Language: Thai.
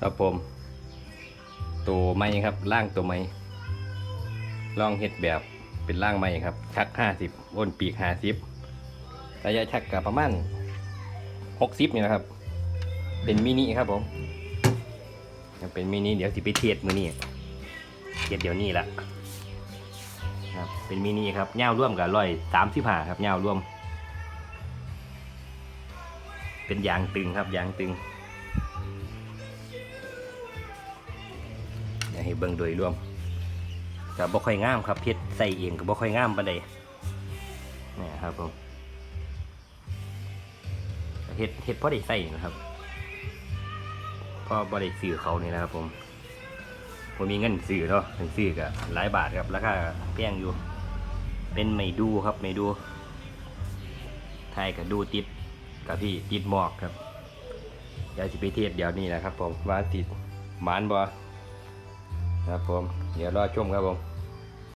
ครับผม ตัวไม้ครับล่างตัวไม้ลองเห็ดแบบเป็นล่างไม้ครับ ชักห้าสิบวนปีกห้าสิบระยะชักกับประมาณหกสิบนี่นะครับ เป็นมินิครับผมยังเป็นมินิเดี๋ยวสิไปเทียดมือนี่เทียดเดี๋ยวนี้ละครับเป็นมินิครับเงาร่วมกับร้อยสามสิบห้าครับเงาร่วม เป็นยางตึงครับยางตึง ให้เบิ่งโดยรวมก็บ่ค่อยงามครับเพชรใส่เองก็บ่ค่อยงามปานใดนี่ครับผมเฮ็ดเฮ็ดพอได้ใส่นะครับพอบ่ได้ซื้อเขานี่นะครับ ผมผมมีเงินซื้อเนาะถึงซื้อก็หลายบาทครับราคาแพงอยู่ เป็นไม่ดูครับไม่ดูไทยก็ดูติดกับพี่ติดหมอกครับเดี๋ยวจะไปเทียบเดี๋ยวนี้นะครับ ผมว่าติดหมานบ่ ครับผม เดี๋ยวรอชมครับผม